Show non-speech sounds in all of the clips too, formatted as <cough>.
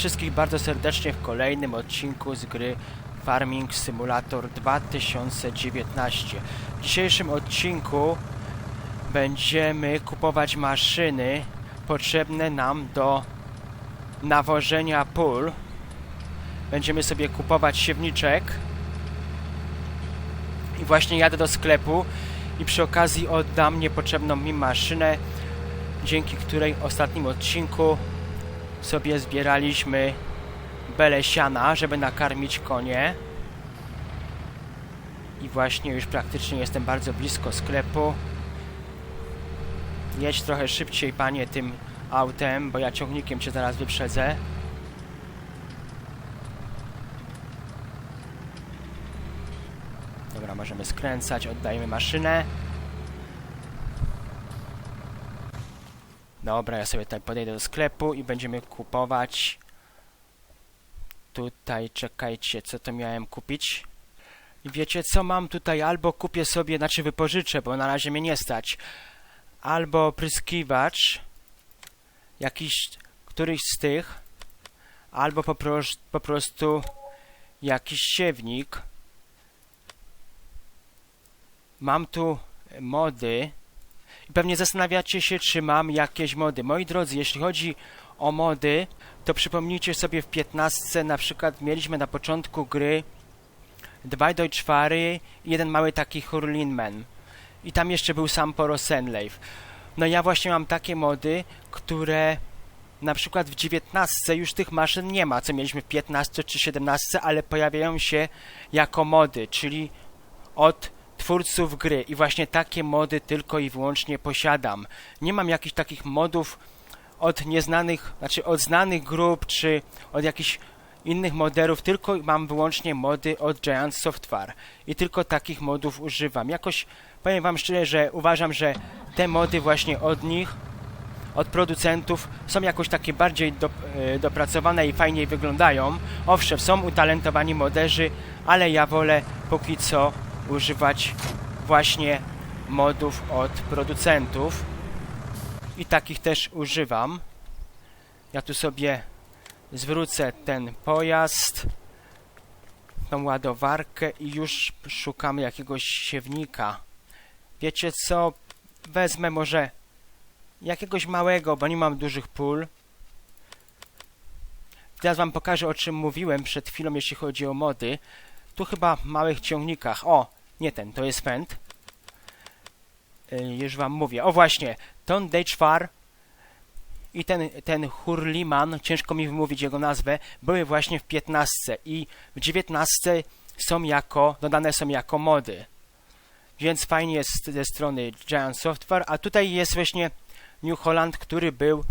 wszystkich bardzo serdecznie w kolejnym odcinku z gry Farming Simulator 2019. W dzisiejszym odcinku będziemy kupować maszyny potrzebne nam do nawożenia pól. Będziemy sobie kupować siewniczek. I właśnie jadę do sklepu i przy okazji oddam niepotrzebną mi maszynę, dzięki której w ostatnim odcinku sobie zbieraliśmy belę siana, żeby nakarmić konie. I właśnie już praktycznie jestem bardzo blisko sklepu. Jedź trochę szybciej, panie, tym autem, bo ja ciągnikiem cię zaraz wyprzedzę. Dobra, możemy skręcać, oddajemy maszynę. Dobra, ja sobie tutaj podejdę do sklepu i będziemy kupować. Tutaj, czekajcie, co to miałem kupić? I wiecie co, mam tutaj albo kupię sobie, znaczy wypożyczę, bo na razie mnie nie stać. Albo pryskiwacz, jakiś, któryś z tych, albo po, po prostu jakiś siewnik. Mam tu mody. Pewnie zastanawiacie się, czy mam jakieś mody. Moi drodzy, jeśli chodzi o mody, to przypomnijcie sobie w 15 na przykład mieliśmy na początku gry dwa Deutschfary i jeden mały taki Hurlinman. I tam jeszcze był sam Poro Senleif. No ja właśnie mam takie mody, które na przykład w 19 już tych maszyn nie ma, co mieliśmy w 15 czy 17, ale pojawiają się jako mody, czyli od twórców gry i właśnie takie mody tylko i wyłącznie posiadam. Nie mam jakichś takich modów od nieznanych, znaczy od znanych grup czy od jakichś innych moderów, tylko mam wyłącznie mody od Giant Software i tylko takich modów używam. Jakoś powiem wam szczerze, że uważam, że te mody właśnie od nich od producentów są jakoś takie bardziej do, e, dopracowane i fajniej wyglądają. Owszem, są utalentowani moderzy, ale ja wolę póki co używać właśnie modów od producentów i takich też używam. Ja tu sobie zwrócę ten pojazd, tą ładowarkę i już szukam jakiegoś siewnika. Wiecie co? Wezmę może jakiegoś małego, bo nie mam dużych pól. Teraz wam pokażę o czym mówiłem przed chwilą, jeśli chodzi o mody. Tu chyba w małych ciągnikach. O, nie ten, to jest Fendt. Yy, już wam mówię. O właśnie, Ton Dechfar i ten, ten Hurliman, ciężko mi wymówić jego nazwę, były właśnie w 15 i w 19 są jako, dodane są jako mody. Więc fajnie jest ze strony Giant Software, a tutaj jest właśnie New Holland, który był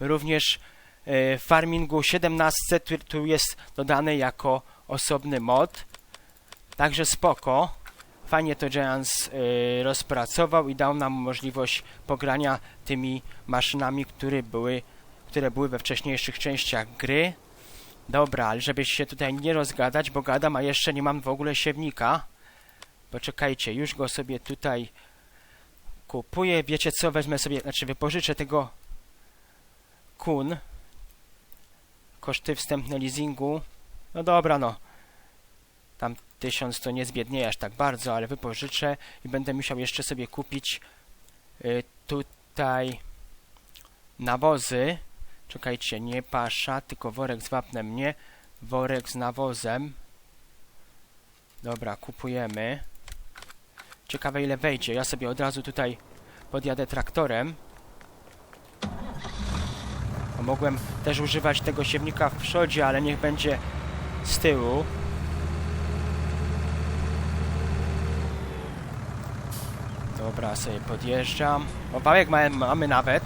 również e, w Farmingu 17, tu, tu jest dodany jako osobny mod. Także spoko. Fajnie to Giants y, rozpracował i dał nam możliwość pogrania tymi maszynami, które były, które były we wcześniejszych częściach gry. Dobra, ale żeby się tutaj nie rozgadać, bo gadam, a jeszcze nie mam w ogóle siewnika. Poczekajcie, już go sobie tutaj kupuję. Wiecie co, wezmę sobie, znaczy wypożyczę tego kun. Koszty wstępne leasingu. No dobra, no. Tysiąc to nie zbiednieje aż tak bardzo, ale wypożyczę i będę musiał jeszcze sobie kupić y, tutaj nawozy. Czekajcie, nie pasza, tylko worek z wapnem, nie worek z nawozem. Dobra, kupujemy. Ciekawe ile wejdzie. Ja sobie od razu tutaj podjadę traktorem. Mogłem też używać tego siewnika w przodzie, ale niech będzie z tyłu. Dobra, sobie podjeżdżam. O, wałek ma, mamy nawet.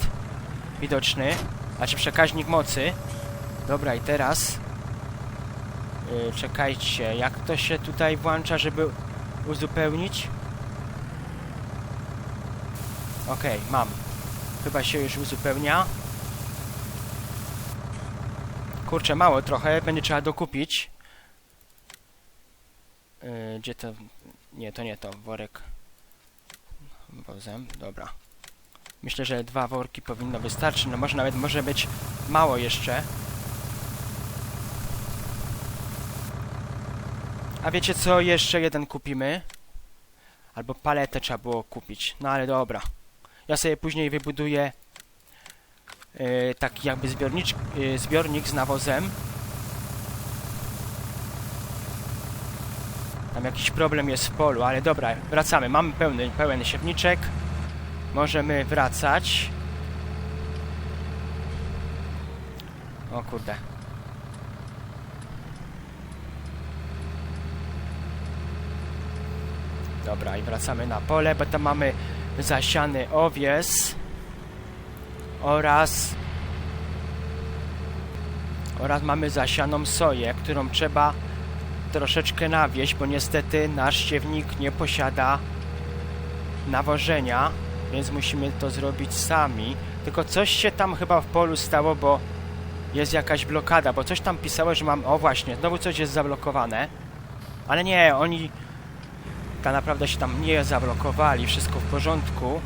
Widoczny. Znaczy przekaźnik mocy. Dobra, i teraz... Yy, czekajcie, jak to się tutaj włącza, żeby uzupełnić? Okej, mam. Chyba się już uzupełnia. Kurczę, mało trochę, będzie trzeba dokupić. Yy, gdzie to... Nie, to nie to, worek wozem. Dobra. Myślę, że dwa worki powinno wystarczyć. No może nawet może być mało jeszcze. A wiecie co? Jeszcze jeden kupimy. Albo paletę trzeba było kupić. No ale dobra. Ja sobie później wybuduję yy, taki jakby zbiornicz, yy, e, zbiornik z nawozem. Tam jakiś problem jest w polu, ale dobra, wracamy. Mamy pełny, pełen siewniczek. Możemy wracać. O kurde. Dobra, i wracamy na pole, bo tam mamy zasiany owies oraz oraz mamy zasianą soję, którą trzeba troszeczkę nawieść, bo niestety nasz siewnik nie posiada nawożenia, więc musimy to zrobić sami. Tylko coś się tam chyba w polu stało, bo jest jakaś blokada, bo coś tam pisało, że mam... O właśnie, znowu coś jest zablokowane. Ale nie, oni tak naprawdę się tam nie zablokowali, wszystko w porządku.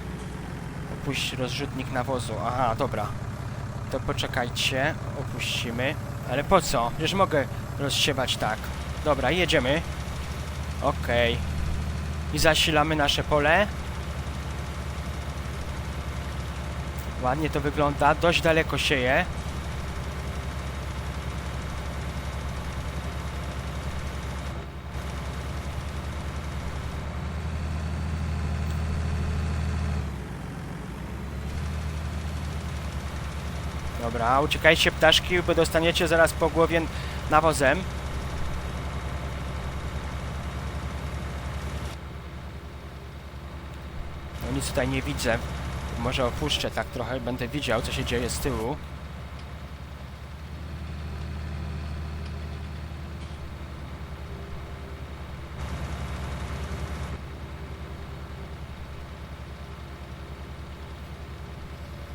Opuść rozrzutnik nawozu. Aha, dobra. To poczekajcie, opuścimy. Ale po co? Przecież mogę rozsiewać tak. Dobra, jedziemy. Okej. I zasilamy nasze pole. Ładnie to wygląda. Dość daleko sieje. Dobra, uciekajcie ptaszki, bo dostaniecie zaraz po głowie nawozem. Nic tutaj nie widzę. Może opuszczę tak trochę, będę widział co się dzieje z tyłu.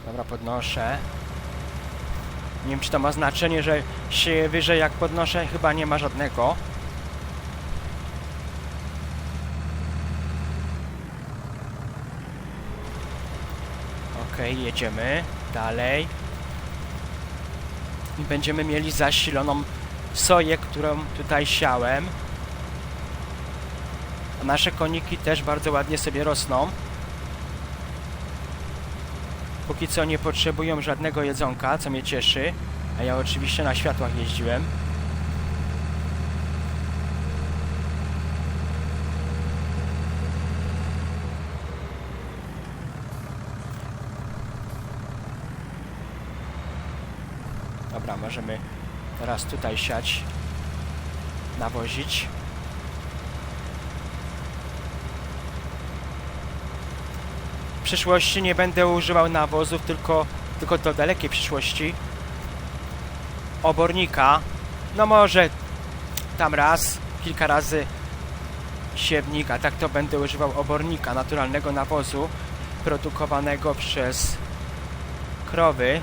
Dobra, podnoszę. Nie wiem, czy to ma znaczenie, że się wyżej jak podnoszę, chyba nie ma żadnego. Okej, jedziemy dalej. I będziemy mieli zasiloną soję, którą tutaj siałem. A nasze koniki też bardzo ładnie sobie rosną. Póki co nie potrzebują żadnego jedzonka, co mnie cieszy. A ja oczywiście na światłach jeździłem. Dobra, możemy teraz tutaj siać, nawozić. W przyszłości nie będę używał nawozów, tylko, tylko do dalekiej przyszłości. Obornika. No może tam raz, kilka razy siewnika. Tak to będę używał obornika, naturalnego nawozu produkowanego przez krowy,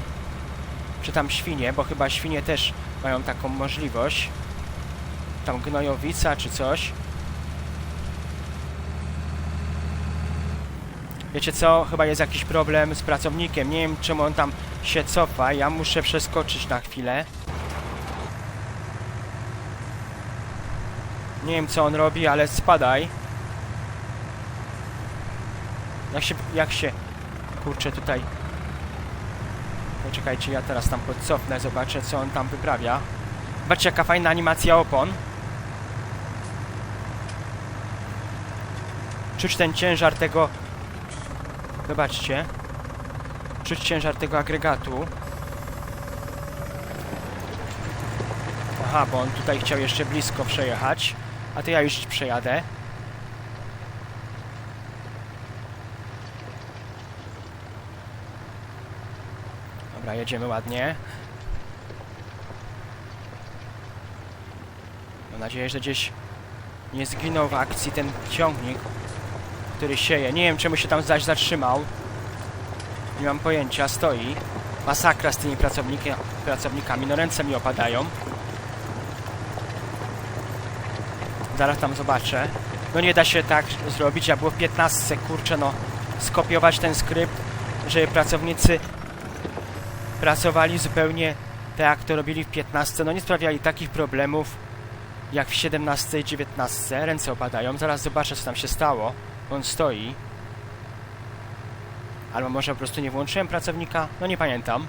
czy tam świnie, bo chyba świnie też mają taką możliwość. Tam gnojowica czy coś. Wiecie co? Chyba jest jakiś problem z pracownikiem. Nie wiem czemu on tam się cofa. Ja muszę przeskoczyć na chwilę. Nie wiem co on robi, ale spadaj. Jak się, jak się, kurczę tutaj. Poczekajcie, ja teraz tam podcofnę, zobaczę co on tam wyprawia. Zobaczcie jaka fajna animacja opon. Czuć ten ciężar tego... Zobaczcie. Czuć ciężar tego agregatu. Aha, bo on tutaj chciał jeszcze blisko przejechać. A to ja już przejadę. Dobra, jedziemy ładnie. Mam nadzieję, że gdzieś nie zginął w akcji ten ciągnik, który sieje. Nie wiem, czemu się tam zaś zatrzymał. Nie mam pojęcia, stoi. Masakra z tymi pracownikami. No ręce mi opadają. Zaraz tam zobaczę. No nie da się tak zrobić, ja było w 15, kurczę no, skopiować ten skrypt, żeby pracownicy pracowali zupełnie tak, jak to robili w 15. No nie sprawiali takich problemów, jak w 17 i 19. Ręce opadają. Zaraz zobaczę, co tam się stało. On stoi. Albo może po prostu nie włączyłem pracownika? No nie pamiętam.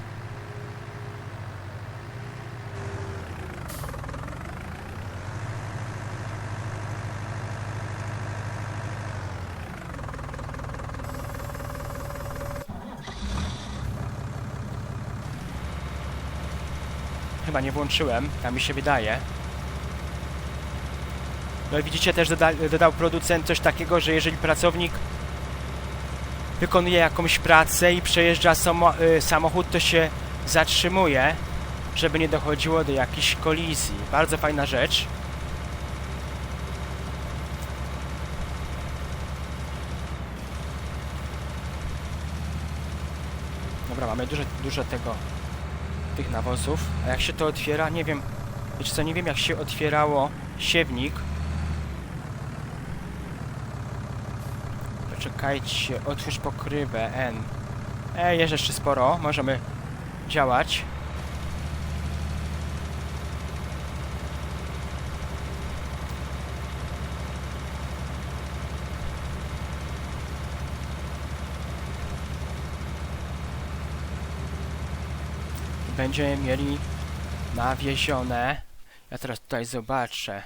Chyba nie włączyłem, tam mi się wydaje. No i widzicie też doda dodał producent coś takiego, że jeżeli pracownik wykonuje jakąś pracę i przejeżdża y, samochód, to się zatrzymuje, żeby nie dochodziło do jakichś kolizji. Bardzo fajna rzecz. Dobra, mamy dużo, dużo tego tych nawozów. A jak się to otwiera? Nie wiem. Wiecie co, nie wiem jak się otwierało siewnik. Poczekajcie, otwórz pokrywę N. E, jest jeszcze sporo, możemy działać. Będziemy mieli nawiezione. Ja teraz tutaj zobaczę.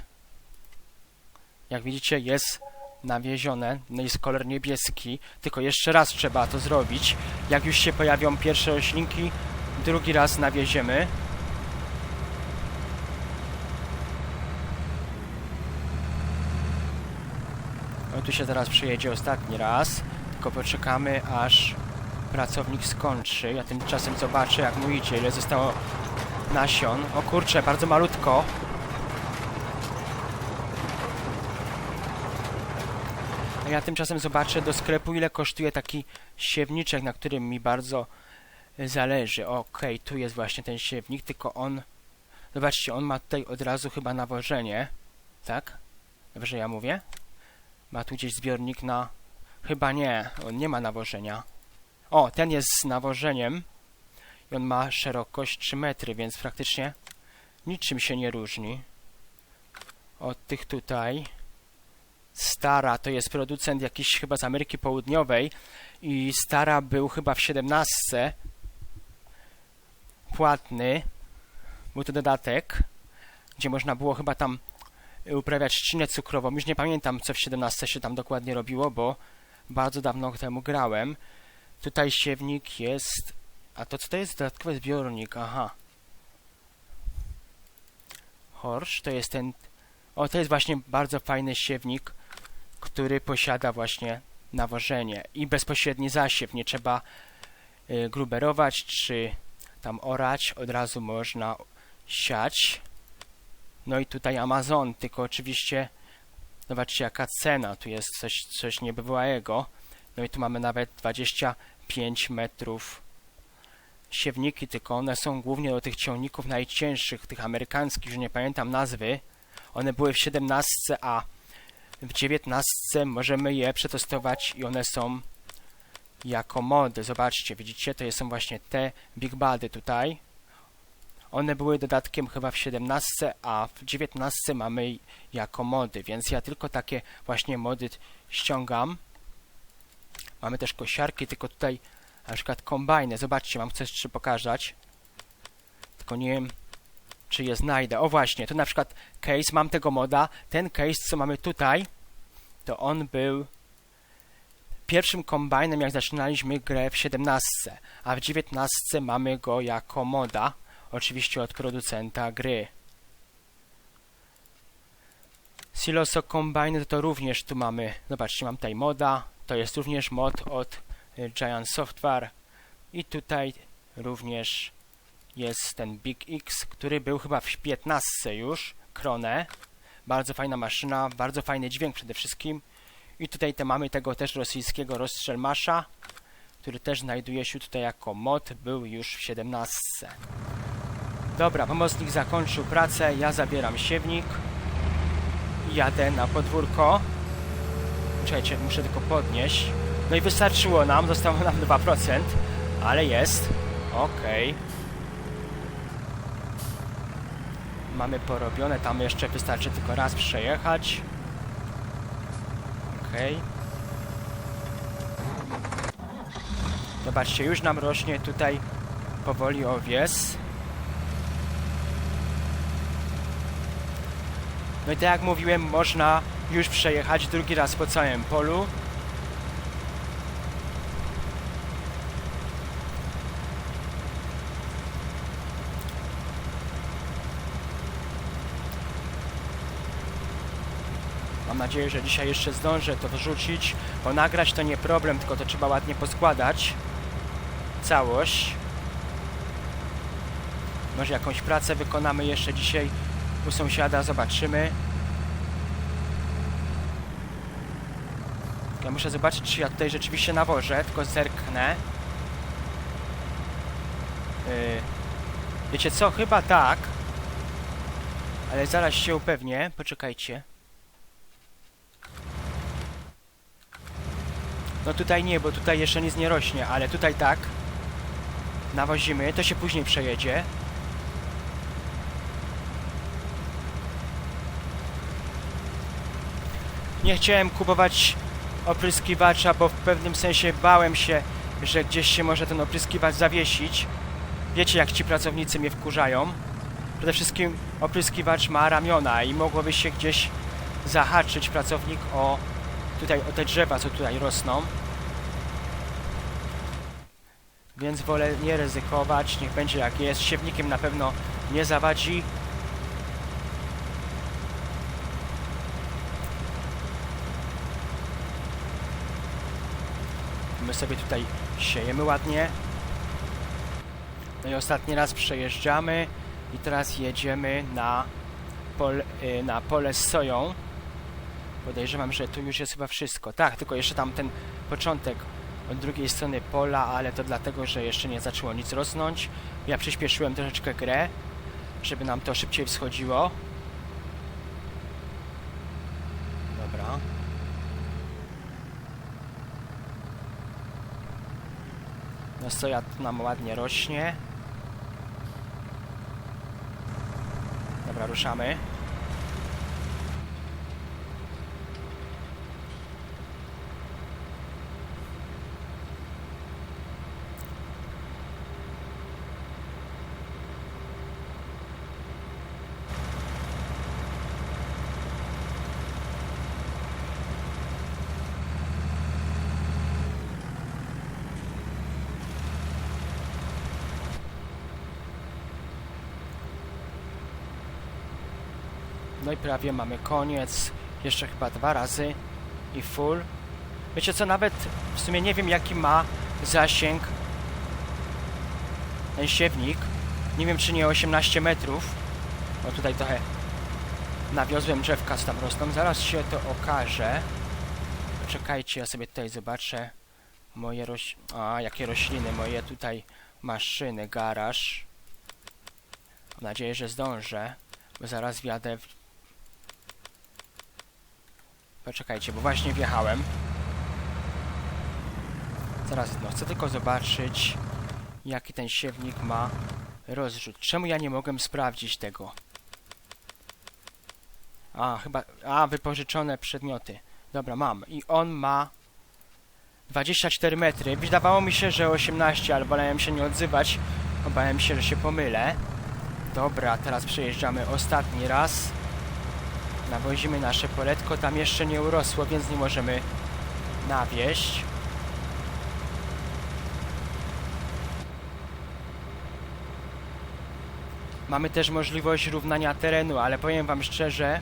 Jak widzicie jest nawiezione, no jest kolor niebieski, tylko jeszcze raz trzeba to zrobić. Jak już się pojawią pierwsze roślinki, drugi raz nawieziemy. O, tu się zaraz przyjedzie ostatni raz, tylko poczekamy aż pracownik skończy. Ja tymczasem zobaczę jak mu idzie, ile zostało nasion. O kurczę, bardzo malutko. Ja tymczasem zobaczę do sklepu, ile kosztuje taki siewniczek, na którym mi bardzo zależy. Okej, tu jest właśnie ten siewnik, tylko on... Zobaczcie, on ma tutaj od razu chyba nawożenie. Tak? Dobrze ja mówię? Ma tu gdzieś zbiornik na... Chyba nie, on nie ma nawożenia. O, ten jest z nawożeniem. I on ma szerokość 3 metry, więc praktycznie niczym się nie różni od tych tutaj. Stara to jest producent jakiś chyba z Ameryki Południowej i Stara był chyba w 17 płatny. Był to dodatek, gdzie można było chyba tam uprawiać trzcinę cukrową. Już nie pamiętam, co w 17 się tam dokładnie robiło, bo bardzo dawno temu grałem. Tutaj siewnik jest... A to co to jest? Dodatkowy zbiornik, aha. Horsz to jest ten... O, to jest właśnie bardzo fajny siewnik, który posiada właśnie nawożenie i bezpośredni zasiew. Nie trzeba y, gruberować czy tam orać, od razu można siać. No i tutaj Amazon, tylko oczywiście zobaczcie jaka cena, tu jest coś, coś niebywałego. No i tu mamy nawet 25 metrów siewniki, tylko one są głównie do tych ciągników najcięższych, tych amerykańskich, że nie pamiętam nazwy. One były w 17, a w 19 możemy je przetestować i one są jako mody. Zobaczcie, widzicie, to są właśnie te Big Bady tutaj. One były dodatkiem chyba w 17, a w 19 mamy jako mody, więc ja tylko takie właśnie mody ściągam. Mamy też kosiarki, tylko tutaj na przykład kombajny. Zobaczcie, mam coś jeszcze pokazać. Tylko nie wiem, czy je znajdę. O właśnie, tu na przykład case, mam tego moda. Ten case, co mamy tutaj, to on był pierwszym kombajnem, jak zaczynaliśmy grę w 17, a w 19 mamy go jako moda, oczywiście od producenta gry. Siloso Combine to również tu mamy, zobaczcie, mam tutaj moda, to jest również mod od y, Giant Software i tutaj również jest ten Big X, który był chyba w 15 już, Krone. Bardzo fajna maszyna, bardzo fajny dźwięk przede wszystkim. I tutaj te mamy tego też rosyjskiego rozstrzelmasza, który też znajduje się tutaj jako mod, był już w 17. Dobra, pomocnik zakończył pracę, ja zabieram siewnik jadę na podwórko. Czekajcie, muszę tylko podnieść. No i wystarczyło nam, zostało nam 2%, ale jest. Okej. Okay. mamy porobione, tam jeszcze wystarczy tylko raz przejechać. Okej. Zobaczcie, już nam rośnie tutaj powoli owies. No i tak jak mówiłem, można już przejechać drugi raz po całym polu. Mam nadzieję, że dzisiaj jeszcze zdążę to wrzucić, bo nagrać to nie problem, tylko to trzeba ładnie poskładać całość. Może jakąś pracę wykonamy jeszcze dzisiaj u sąsiada, zobaczymy. Ja muszę zobaczyć, czy ja tutaj rzeczywiście nawożę, tylko zerknę. Yy, wiecie co? Chyba tak. Ale zaraz się upewnię. Poczekajcie. No tutaj nie, bo tutaj jeszcze nic nie rośnie, ale tutaj tak. Nawozimy, to się później przejedzie. Nie chciałem kupować opryskiwacza, bo w pewnym sensie bałem się, że gdzieś się może ten opryskiwacz zawiesić. Wiecie, jak ci pracownicy mnie wkurzają. Przede wszystkim opryskiwacz ma ramiona i mogłoby się gdzieś zahaczyć pracownik o tutaj o te drzewa, co tutaj rosną. Więc wolę nie ryzykować, niech będzie jak jest. Siewnikiem na pewno nie zawadzi. Sobie tutaj siejemy ładnie. No i ostatni raz przejeżdżamy i teraz jedziemy na, pol, y, na pole z soją. Podejrzewam, że tu już jest chyba wszystko. Tak, tylko jeszcze tam ten początek od drugiej strony pola, ale to dlatego, że jeszcze nie zaczęło nic rosnąć. Ja przyspieszyłem troszeczkę grę, żeby nam to szybciej wschodziło. Dobra. No soja nam ładnie rośnie. Dobra, ruszamy. No i prawie mamy koniec. Jeszcze chyba dwa razy i full. Wiecie co, nawet w sumie nie wiem jaki ma zasięg ten siewnik. Nie wiem czy nie 18 metrów. Bo tutaj trochę nawiozłem drzewka, tam rosną. Zaraz się to okaże. Czekajcie, ja sobie tutaj zobaczę moje roś... A, jakie rośliny, moje tutaj maszyny, garaż. Mam nadzieję, że zdążę, bo zaraz wjadę Poczekajcie, bo właśnie wjechałem. Zaraz, no chcę tylko zobaczyć, jaki ten siewnik ma rozrzut. Czemu ja nie mogłem sprawdzić tego? A, chyba... A, wypożyczone przedmioty. Dobra, mam. I on ma 24 metry. Wydawało mi się, że 18, ale wolałem się nie odzywać. Obawiałem się, że się pomylę. Dobra, teraz przejeżdżamy ostatni raz. Nawozimy nasze poletko, tam jeszcze nie urosło, więc nie możemy nawieść. Mamy też możliwość równania terenu, ale powiem wam szczerze,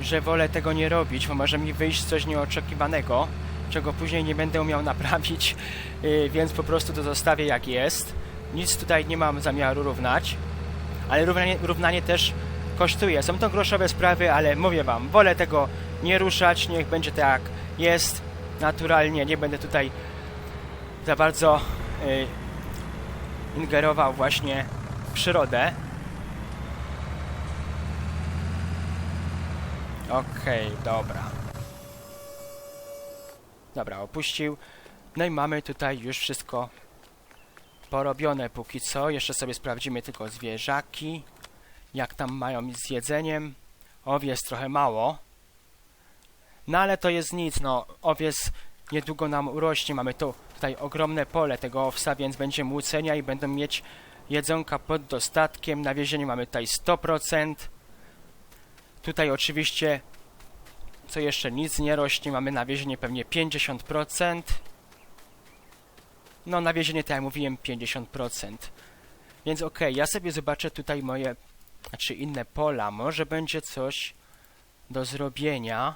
że wolę tego nie robić, bo może mi wyjść coś nieoczekiwanego, czego później nie będę umiał <laughs> naprawić, yy, więc po prostu to zostawię jak jest. Nic tutaj nie mam zamiaru równać, ale równanie, równanie też kosztuje. Są to groszowe sprawy, ale mówię wam, wolę tego nie ruszać, niech będzie tak jest, naturalnie, nie będę tutaj za bardzo y, ingerował właśnie w przyrodę. Okej, okay, dobra. Dobra, opuścił. No i mamy tutaj już wszystko porobione póki co. Jeszcze sobie sprawdzimy tylko zwierzaki jak tam mają z jedzeniem. Owiec trochę mało. No ale to jest nic, no owiec niedługo nam urośnie. Mamy tu tutaj ogromne pole tego owsa, więc będzie młócenia i będą mieć jedzonka pod dostatkiem. Nawiezienie mamy tutaj 100%. Tutaj oczywiście, co jeszcze nic nie rośnie, mamy nawiezienie pewnie 50%. No nawiezienie, tak jak mówiłem, 50%. Więc okej, ja sobie zobaczę tutaj moje, znaczy inne pola. Może będzie coś do zrobienia.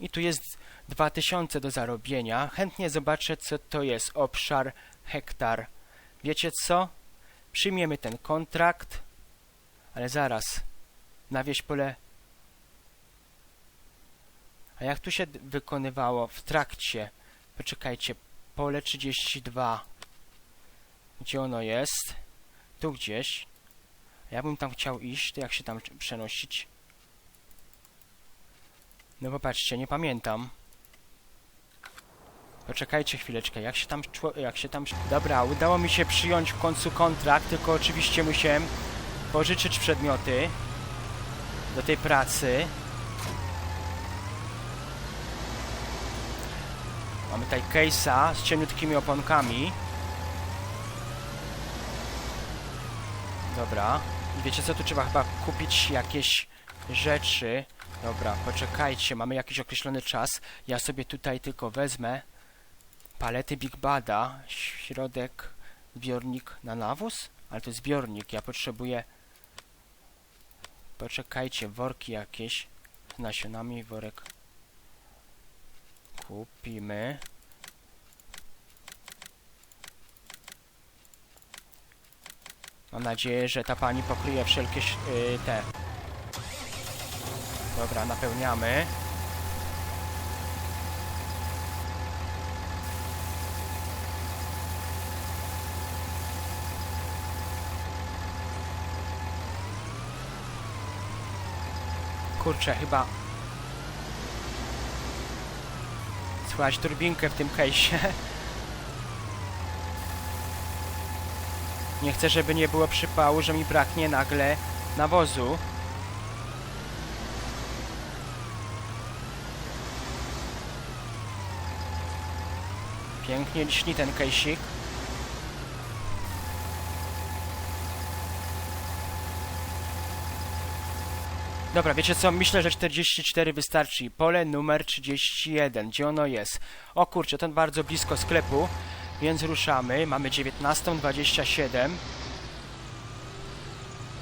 I tu jest 2000 do zarobienia. Chętnie zobaczę, co to jest obszar, hektar. Wiecie co? Przyjmiemy ten kontrakt, ale zaraz. Nawieź pole. A jak tu się wykonywało w trakcie? Poczekajcie, pole 32. Gdzie ono jest? Tu gdzieś. Ja bym tam chciał iść, to jak się tam przenosić? No popatrzcie, nie pamiętam. Poczekajcie chwileczkę, jak się tam jak się tam... Dobra, udało mi się przyjąć w końcu kontrakt, tylko oczywiście musiałem pożyczyć przedmioty do tej pracy. Mamy tutaj case'a z cieniutkimi oponkami. Dobra. Wiecie co, tu trzeba chyba kupić jakieś rzeczy. Dobra, poczekajcie, mamy jakiś określony czas. Ja sobie tutaj tylko wezmę palety Big Bada, środek, zbiornik na nawóz, ale to zbiornik, ja potrzebuję poczekajcie, worki jakieś z nasionami, worek kupimy mam nadzieję, że ta pani pokryje wszelkie ś- y, te dobra, napełniamy Kurczę, chyba... Słychać turbinkę w tym case'ie. <laughs> Nie chcę, żeby nie było przypału, że mi braknie nagle nawozu. Pięknie liśni ten case'ik. Dobra, wiecie co? Myślę, że 44 wystarczy. Pole numer 31. Gdzie ono jest? O kurczę, to bardzo blisko sklepu, więc ruszamy. Mamy 19.27.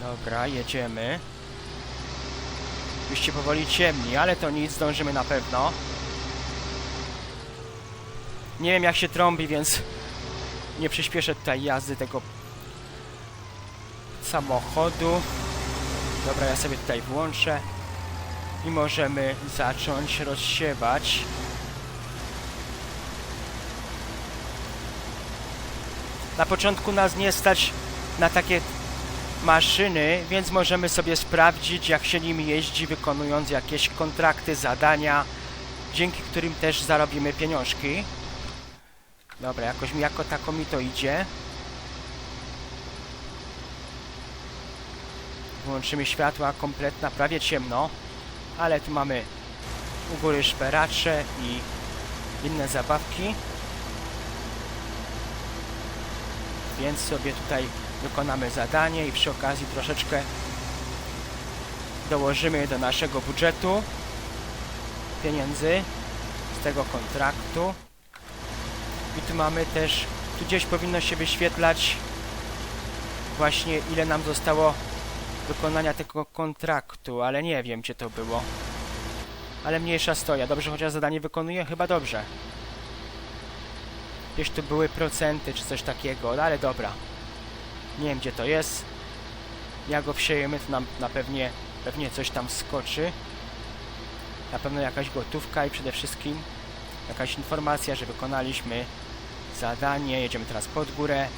Dobra, jedziemy. Już się powoli ciemni, ale to nic, zdążymy na pewno. Nie wiem jak się trąbi, więc nie przyspieszę tutaj jazdy tego samochodu. Dobra, ja sobie tutaj włączę i możemy zacząć rozsiewać. Na początku nas nie stać na takie maszyny, więc możemy sobie sprawdzić, jak się nim jeździ, wykonując jakieś kontrakty, zadania, dzięki którym też zarobimy pieniążki. Dobra, jakoś mi jako tako mi to idzie. Włączymy światła kompletna, prawie ciemno, ale tu mamy u góry szperacze i inne zabawki. Więc sobie tutaj wykonamy zadanie i przy okazji troszeczkę dołożymy do naszego budżetu pieniędzy z tego kontraktu. I tu mamy też, tu gdzieś powinno się wyświetlać właśnie ile nam zostało wykonania tego kontraktu, ale nie wiem, gdzie to było. Ale mniejsza stoja. Dobrze chociaż zadanie wykonuję? Chyba dobrze. Gdzieś tu były procenty, czy coś takiego, no ale dobra. Nie wiem, gdzie to jest. Jak go wsiejemy, to nam na pewnie, pewnie coś tam skoczy. Na pewno jakaś gotówka i przede wszystkim jakaś informacja, że wykonaliśmy zadanie. Jedziemy teraz pod górę.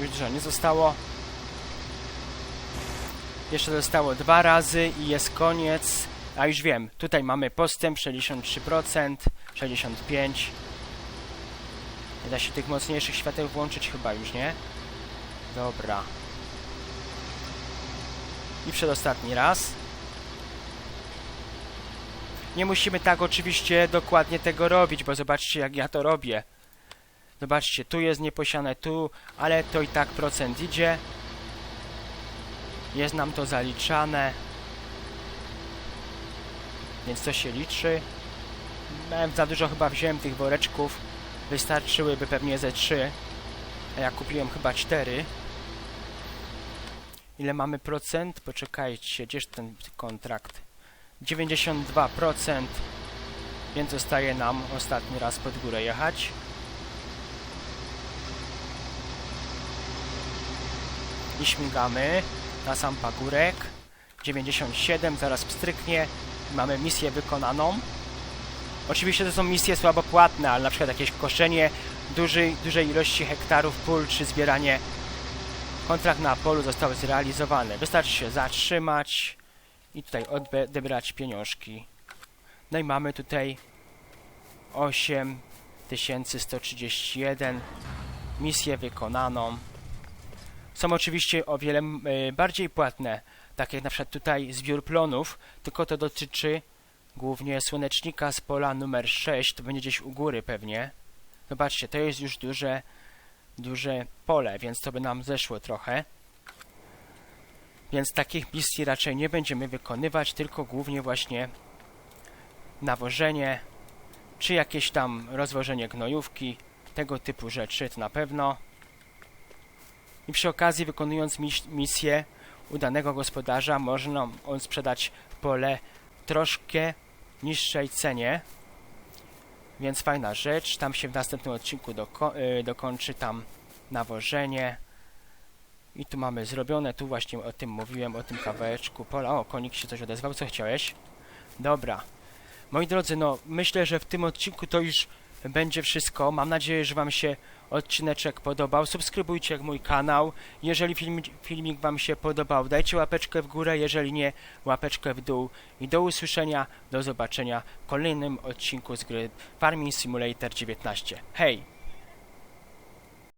Już dużo nie zostało. Jeszcze zostało dwa razy i jest koniec. A już wiem, tutaj mamy postęp 63%, 65%. Da się tych mocniejszych świateł włączyć chyba już, nie? Dobra. I przedostatni raz. Nie musimy tak oczywiście dokładnie tego robić, bo zobaczcie jak ja to robię. Zobaczcie, tu jest nieposiane, tu, ale to i tak procent idzie. Jest nam to zaliczane. Więc to się liczy. Miałem za dużo chyba wziąłem tych woreczków. Wystarczyłyby pewnie ze 3. A ja kupiłem chyba 4. Ile mamy procent? Poczekajcie, gdzież ten kontrakt? 92%. Więc zostaje nam ostatni raz pod górę jechać. I śmigamy na sam pagórek. 97, zaraz pstryknie. Mamy misję wykonaną. Oczywiście to są misje słabo płatne, ale na przykład jakieś koszenie dużej, dużej ilości hektarów pól, czy zbieranie kontrakt na polu został zrealizowany. Wystarczy się zatrzymać i tutaj odebrać pieniążki. No i mamy tutaj 8131 misję wykonaną. Są oczywiście o wiele y, bardziej płatne, tak jak na przykład tutaj zbiór plonów, tylko to dotyczy głównie słonecznika z pola numer 6, to będzie gdzieś u góry pewnie. Zobaczcie, to jest już duże, duże pole, więc to by nam zeszło trochę. Więc takich misji raczej nie będziemy wykonywać, tylko głównie właśnie nawożenie, czy jakieś tam rozwożenie gnojówki, tego typu rzeczy, to na pewno. I przy okazji wykonując mis misję u danego gospodarza można on sprzedać pole troszkę niższej cenie. Więc fajna rzecz. Tam się w następnym odcinku doko yy, dokończy tam nawożenie. I tu mamy zrobione. Tu właśnie o tym mówiłem, o tym kawałeczku pola. O, konik się coś odezwał. Co chciałeś? Dobra. Moi drodzy, no myślę, że w tym odcinku to już będzie wszystko. Mam nadzieję, że Wam się odcineczek podobał. Subskrybujcie mój kanał. Jeżeli film, filmik Wam się podobał, dajcie łapeczkę w górę, jeżeli nie, łapeczkę w dół. I do usłyszenia, do zobaczenia w kolejnym odcinku z gry Farming Simulator 19. Hej!